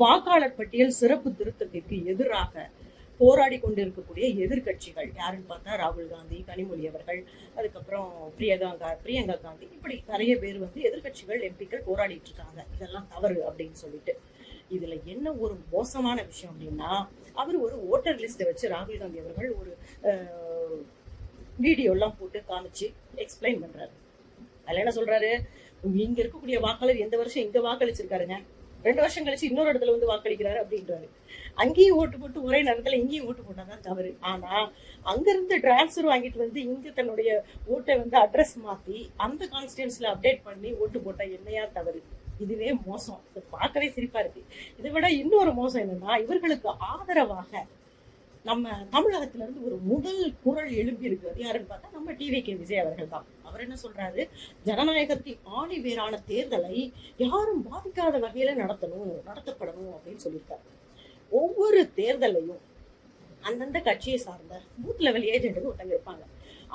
வாக்காளர் பட்டியல் சிறப்பு திருத்தத்திற்கு எதிராக போராடி கொண்டிருக்கக்கூடிய எதிர்க்கட்சிகள். யாருன்னு பார்த்தா ராகுல் காந்தி கனிமொழி அவர்கள் அதுக்கப்புறம் பிரியங்கா பிரியங்கா காந்தி. இப்படி நிறைய பேர் வந்து எதிர்க்கட்சிகள் எம்பிக்கள் போராடிட்டு இருக்காங்க. இதெல்லாம் தவறு அப்படின்னு சொல்லிட்டு. இதுல என்ன ஒரு மோசமான விஷயம் அப்படின்னா அவர் ஒரு ஓட்டர் லிஸ்ட்டை வச்சு ராகுல் காந்தி அவர்கள் ஒரு வீடியோ எல்லாம் போட்டு காமிச்சு எக்ஸ்பிளைன் பண்றாரு. அதுல என்ன சொல்றாரு? இங்க இருக்கக்கூடிய வாக்காளர் எந்த வருஷம் இங்க வாக்களிச்சிருக்காருங்க? ரெண்டு வருஷம் கழிச்சு இன்னொரு இடத்துல வந்து வாக்களிக்கிறாரு அப்படின்றாரு. அங்கேயும் ஓட்டு போட்டு ஒரே நேரத்துல இங்கேயும் ஓட்டு போட்டாதான் தவறு. ஆனா அங்கிருந்து டிரான்ஸ்ஃபர் வாங்கிட்டு வந்து இங்க தன்னுடைய ஓட்டை வந்து அட்ரஸ் மாத்தி அந்த கான்ஸ்டியன்ஸ்ல அப்டேட் பண்ணி ஓட்டு போட்டா என்னையா தவறு? இதுவே மோசம். இது பார்க்கவே சிரிப்பா இருக்கு. இதை விட இன்னொரு மோசம் என்னன்னா இவர்களுக்கு ஆதரவாக நம்ம தமிழகத்துல இருந்து ஒரு முதல் குரல் எழுப்பி இருக்கிறது யாருன்னு பார்த்தா நம்ம டிவி கே விஜய் அவர்கள் தான். அவர் என்ன சொல்றாரு? ஜனநாயகத்தின் ஆணி வேறான தேர்தலை யாரும் பாதிக்காத வகையில நடத்தணும் நடத்தப்படணும் அப்படின்னு சொல்லியிருக்காரு. ஒவ்வொரு தேர்தலையும் அந்தந்த கட்சியை சார்ந்த பூத் லெவல் ஏஜென்ட்டுன்னு ஒருத்தங்க இருப்பாங்க.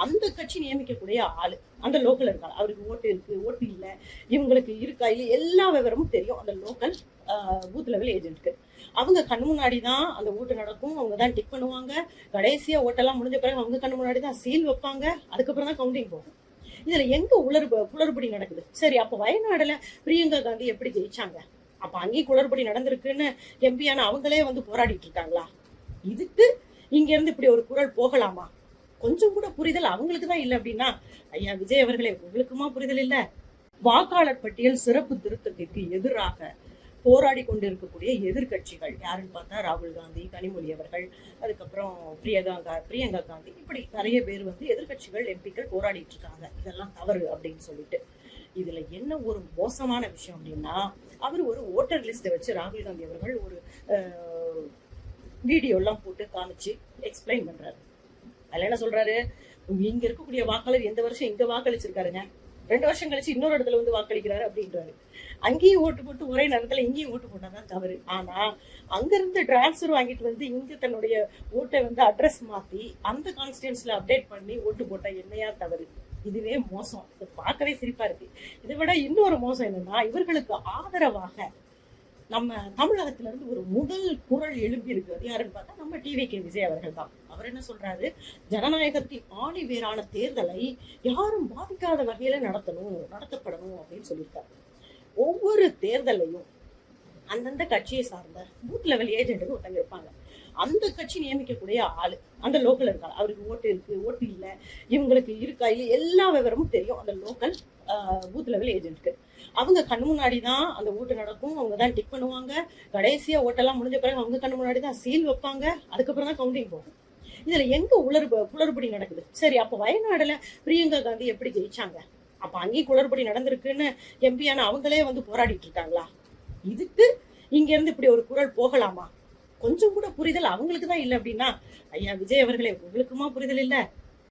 அந்த கட்சி நியமிக்கக்கூடிய ஆள் அந்த லோக்கல் இருக்காங்க. அவருக்கு ஓட்டு இருக்கு ஓட்டு இல்லை. இவங்களுக்கு இருக்கா இல்லை எல்லா விவரமும் தெரியும். அந்த லோக்கல் பூத் லெவல் ஏஜென்ட்க்கு அவங்க கண் முன்னாடி தான் அந்த ஓட்டு நடக்கும். அவங்க தான் டிக் பண்ணுவாங்க. கடைசியா ஓட்டெல்லாம் முடிஞ்ச பிறகு அவங்க கண் முன்னாடி தான் சீல் வைப்பாங்க. அதுக்கப்புறம் தான் கவுண்டிங் போகும். இதுல எங்க உளறு குளறுபடி நடக்குது? சரி அப்ப வயநாடுல பிரியங்கா காந்தி எப்படி ஜெயிச்சாங்க? அப்ப அங்கேயும் குளறுபடி நடந்திருக்குன்னு எம்பியான அவங்களே வந்து போராடிட்டு இருக்காங்களா? இதுக்கு இங்கேருந்து இப்படி ஒரு குரல் போகலாமா? கொஞ்சம் கூட புரிதல் அவங்களுக்கு தான் இல்லை அப்படின்னா ஐயா விஜய் அவர்களே உங்களுக்குமா புரிதல் இல்லை? வாக்காளர் பட்டியல் சிறப்பு திருத்தத்திற்கு எதிராக போராடி கொண்டிருக்கக்கூடிய எதிர்க்கட்சிகள் யாருன்னு பார்த்தா ராகுல் காந்தி கனிமொழி அவர்கள் அதுக்கப்புறம் பிரியங்கா பிரியங்கா காந்தி. இப்படி நிறைய பேர் வந்து எதிர்க்கட்சிகள் எம்பிக்கள் போராடிட்டு இருக்காங்க. இதெல்லாம் தவறு அப்படின்னு சொல்லிட்டு. இதுல என்ன ஒரு மோசமான விஷயம் அப்படின்னா அவர் ஒரு ஓட்டர் லிஸ்ட்டை வச்சு ராகுல் காந்தி அவர்கள் ஒரு வீடியோலாம் போட்டு காமிச்சு எக்ஸ்பிளைன் பண்ணுறாரு அதில் என்ன சொல்கிறாரு இங்கே இருக்கக்கூடிய வாக்காளர் எந்த வருஷம் இங்கே வாக்களிச்சிருக்காருங்க? ரெண்டு வருஷம் கழிச்சு இன்னொரு இடத்துல வந்து வாக்களிக்கிறாரு அப்படின்றாரு. அங்கேயும் ஓட்டு போட்டு ஒரே நேரத்தில் இங்கேயும் ஓட்டு போட்டாதான் தவறு. ஆனால் அங்கேருந்து டிரான்ஸ்ஃபர் வாங்கிட்டு வந்து இங்கே தன்னுடைய ஓட்டை வந்து அட்ரஸ் மாற்றி அந்த கான்ஸ்டியன்ஸ்ல அப்டேட் பண்ணி ஓட்டு போட்டால் என்னையா தவறு? இதுவே மோசம். இது பார்க்கவே சிரிப்பா இருக்கு. இதை விட இன்னொரு மோசம் என்னன்னா இவர்களுக்கு ஆதரவாக நம்ம தமிழகத்துல இருந்து ஒரு முதல் குரல் எழுப்பி இருக்கு யாருன்னு பார்த்தா நம்ம டிவி கே விஜய் அவர்கள் தான். அவர் என்ன சொல்றாரு? ஜனநாயகத்தின் ஆணி வேறான தேர்தலை யாரும் பாதிக்காத வகையில நடத்தணும் நடத்தப்படணும் அப்படின்னு சொல்லியிருக்காரு. ஒவ்வொரு தேர்தலையும் அந்தந்த கட்சியை சார்ந்த பூத் லெவல் ஏஜென்ட்டுக்கு ஒருத்தங்க இருப்பாங்க. அந்த கட்சி நியமிக்கக்கூடிய ஆளு அந்த லோக்கல் இருக்காங்க. அவருக்கு ஓட்டு இருக்கு ஓட்டு இல்லை இவங்களுக்கு இருக்கா எல்லா விவரமும் தெரியும். அந்த லோக்கல் பூத் லெவல் ஏஜென்ட்க்கு அவங்க கண் முன்னாடி தான் அந்த ஓட்டு நடக்கும். அவங்க தான் டிக் பண்ணுவாங்க. கடைசியா ஓட்டெல்லாம் முடிஞ்ச பிறகு அவங்க கண் முன்னாடி தான் சீல் வைப்பாங்க. அதுக்கப்புறம் தான் கவுண்டிங் போகும். இதுல எங்க உளறு குளறுபடி நடக்குது? சரி அப்ப வயநாடுல பிரியங்கா காந்தி எப்படி ஜெயிச்சாங்க? அப்ப அங்கேயும் குளறுபடி நடந்திருக்குன்னு எம்பியான அவங்களே வந்து போராடிட்டு இருக்காங்களா? இதுக்கு இங்க இருந்து இப்படி ஒரு குரல் போகலாமா? கொஞ்சம் கூட புரிதல் அவங்களுக்கு தான் இல்லை அப்படின்னா ஐயா விஜய் அவர்களே உங்களுக்குமா புரிதல் இல்லை?